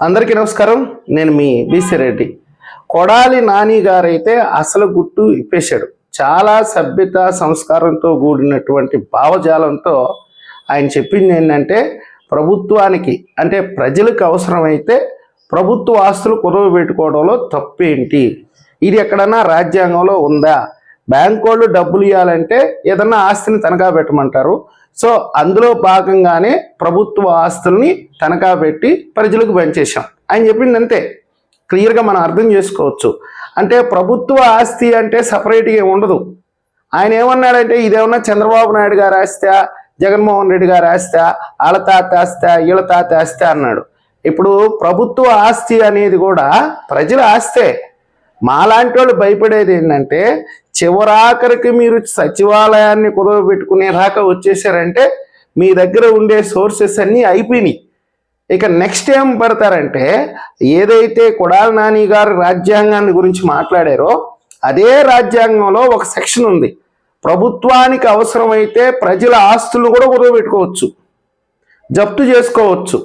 అందరికీ నమస్కారం. నేను మీ బీసీ రెడ్డి. కొడాలి నాని గారైతే అసలు గుట్టు ఇప్పేశాడు చాలా సభ్యత సంస్కారంతో కూడినటువంటి భావజాలంతో ఆయన చెప్పింది ఏంటంటే ప్రభుత్వానికి అంటే ప్రజలకు అవసరమైతే ప్రభుత్వ ఆస్తులు కుదవ పెట్టుకోవడంలో తప్పేంటి? ఇది ఎక్కడన్నా రాజ్యాంగంలో ఉందా? బ్యాంక్ వాళ్ళు డబ్బులు ఇవ్వాలంటే ఏదన్నా ఆస్తిని తనఖా పెట్టమంటారు. సో అందులో భాగంగానే ప్రభుత్వ ఆస్తుల్ని తనఖా పెట్టి ప్రజలకు పనిచేసాం ఆయన చెప్పింది అంతే. క్లియర్గా మనం అర్థం చేసుకోవచ్చు. అంటే ప్రభుత్వ ఆస్తి అంటే సపరేట్గా ఉండదు. ఆయన ఏమన్నాడంటే ఇదేమన్నా చంద్రబాబు నాయుడు గారు ఆస్తా జగన్మోహన్ రెడ్డి గారు ఆస్తా వాళ్ళ తాత ఆస్తా వీళ్ళ తాత ఆస్తా అన్నాడు. ఇప్పుడు ప్రభుత్వ ఆస్తి అనేది కూడా ప్రజల ఆస్తే. మాలాంటి వాళ్ళు భయపడేది ఏంటంటే చివరాఖరికి మీరు సచివాలయాన్ని కుదవ పెట్టుకునే దాకా వచ్చేసారంటే మీ దగ్గర ఉండే సోర్సెస్ అన్నీ అయిపోయినాయి. ఇక నెక్స్ట్ ఏం పడతారంటే ఏదైతే కొడాల నాని గారు రాజ్యాంగాన్ని గురించి మాట్లాడారో అదే రాజ్యాంగంలో ఒక సెక్షన్ ఉంది. ప్రభుత్వానికి అవసరమైతే ప్రజల ఆస్తులు కూడా కుదవ పెట్టుకోవచ్చు జప్తు చేసుకోవచ్చు.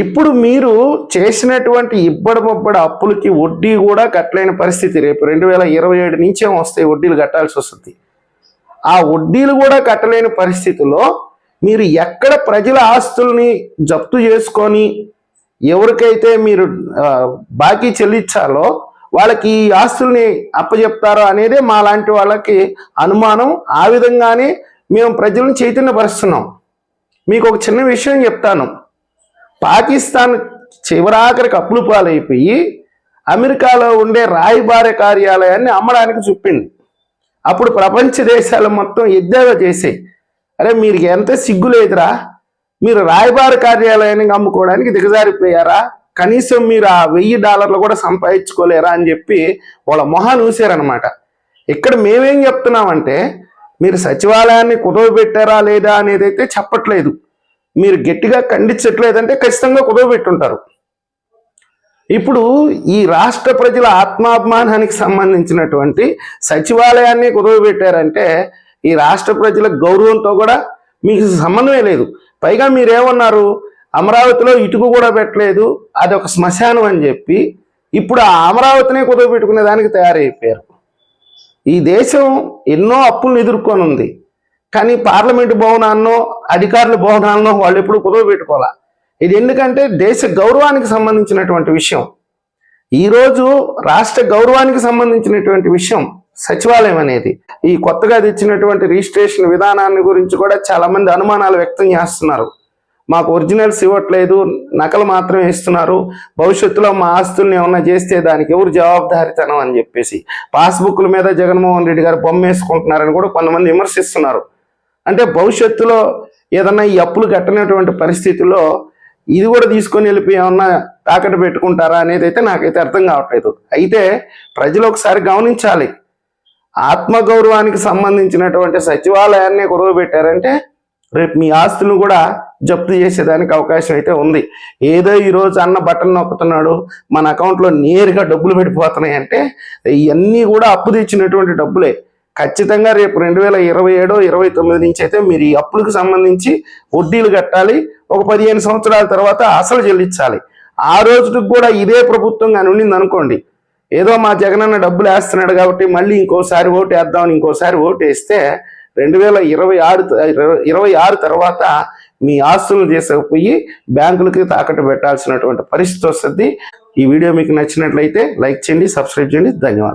ఇప్పుడు మీరు చేసినటువంటి ఇబ్బడి ముబ్బడి అప్పులకి వడ్డీ కూడా కట్టలేని పరిస్థితి. రేపు రెండు వేల ఇరవై ఏడు నుంచే వస్తాయి వడ్డీలు కట్టాల్సి వస్తుంది. ఆ వడ్డీలు కూడా కట్టలేని పరిస్థితిలో మీరు ఎక్కడ ప్రజల ఆస్తుల్ని జప్తు చేసుకొని ఎవరికైతే మీరు బాకీ చెల్లించాలో వాళ్ళకి ఈ ఆస్తుల్ని అప్పచెప్తారో అనేదే మా లాంటి వాళ్ళకి అనుమానం. ఆ విధంగానే మేము ప్రజలను చైతన్యపరుస్తున్నాం. మీకు ఒక చిన్న విషయం చెప్తాను. పాకిస్తాన్ చివరాఖరికి అప్పులు పాలైపోయి అమెరికాలో ఉండే రాయబార కార్యాలయాన్ని అమ్మడానికి చూపింది అప్పుడు ప్రపంచ దేశాలు మొత్తం ఎద్దేవా చేసాయి అరే మీరు ఎంత సిగ్గు లేదురా? మీరు రాయబార కార్యాలయాన్ని అమ్ముకోవడానికి దిగజారిపోయారా? కనీసం మీరు ఆ వెయ్యి డాలర్లు కూడా సంపాదించుకోలేరా అని చెప్పి వాళ్ళ మొహాన్ని ఊసారనమాట ఇక్కడ మేమేం చెప్తున్నామంటే మీరు సచివాలయాన్ని కుదవ పెట్టారా లేదా అనేది అయితే చెప్పట్లేదు. మీరు గట్టిగా ఖండించట్లేదంటే ఖచ్చితంగా కుదవబెట్టుంటారు ఇప్పుడు ఈ రాష్ట్ర ప్రజల ఆత్మాభిమానానికి సంబంధించినటువంటి సచివాలయాన్ని కుదవబెట్టారంటే ఈ రాష్ట్ర ప్రజల గౌరవంతో కూడా మీకు సంబంధమే లేదు. పైగా మీరేమన్నారు? అమరావతిలో ఇటుక కూడా పెట్టలేదు. అది ఒక శ్మశానం అని చెప్పి ఇప్పుడు ఆ అమరావతినే కుదవ పెట్టుకునే దానికి తయారైపోయారు. ఈ దేశం ఎన్నో అప్పులను ఎదుర్కొని ఉంది కానీ పార్లమెంటు భవనాన్నో అధికారుల భవనాలను వాళ్ళు ఎప్పుడు కుదవ పెట్టుకోవాలా? ఇది ఎందుకంటే దేశ గౌరవానికి సంబంధించినటువంటి విషయం. ఈరోజు రాష్ట్ర గౌరవానికి సంబంధించినటువంటి విషయం సచివాలయం అనేది. ఈ కొత్తగా తెచ్చినటువంటి రిజిస్ట్రేషన్ విధానాన్ని గురించి కూడా చాలామంది అనుమానాలు వ్యక్తం చేస్తున్నారు. మాకు ఒరిజినల్స్ ఇవ్వట్లేదు నకలు మాత్రమే ఇస్తున్నారు. భవిష్యత్తులో మా ఆస్తుల్ని ఏమన్నా చేస్తే దానికి ఎవరు జవాబుదారితనం అని చెప్పేసి. పాస్బుక్ల మీద జగన్మోహన్ రెడ్డి గారు బొమ్మ వేసుకుంటున్నారని కూడా కొంతమంది విమర్శిస్తున్నారు. అంటే భవిష్యత్తులో ఏదన్నా ఈ అప్పులు కట్టనటువంటి పరిస్థితుల్లో ఇది కూడా తీసుకొని వెళ్ళిపోయి ఏమన్నా తాకట్టు పెట్టుకుంటారా అనేది అయితే నాకైతే అర్థం కావట్లేదు. అయితే ప్రజలు ఒకసారి గమనించాలి. ఆత్మగౌరవానికి సంబంధించినటువంటి సచివాలయాన్ని కుదవ పెట్టారంటే రేపు మీ ఆస్తులను కూడా జప్తు చేసేదానికి అవకాశం అయితే ఉంది. ఏదో ఈరోజు అన్న బటన్ నొక్కుతున్నాడు మన అకౌంట్లో నేరుగా డబ్బులు పెట్టిపోతున్నాయి అంటే ఇవన్నీ కూడా అప్పు తెచ్చినటువంటి డబ్బులే. ఖచ్చితంగా రేపు రెండు వేల ఇరవై ఏడో ఇరవై తొమ్మిది నుంచి అయితే మీరు ఈ అప్పులకు సంబంధించి వడ్డీలు కట్టాలి ఒక పదిహేను సంవత్సరాల తర్వాత అసలు చెల్లించాలి. ఆ రోజుకి కూడా ఇదే ప్రభుత్వం కానీ ఉండింది అనుకోండి ఏదో మా జగనన్న డబ్బులు వేస్తున్నాడు కాబట్టి మళ్ళీ ఇంకోసారి ఓటు వేద్దామని ఇంకోసారి ఓటు వేస్తే రెండు వేల ఇరవై ఆరు ఇరవై ఆరు తర్వాత మీ ఆస్తులను తీసుకుపోయి బ్యాంకులకి తాకట్టు పెట్టాల్సినటువంటి పరిస్థితి వస్తుంది. ఈ వీడియో మీకు నచ్చినట్లయితే లైక్ చేయండి సబ్స్క్రైబ్ చేయండి. ధన్యవాదాలు.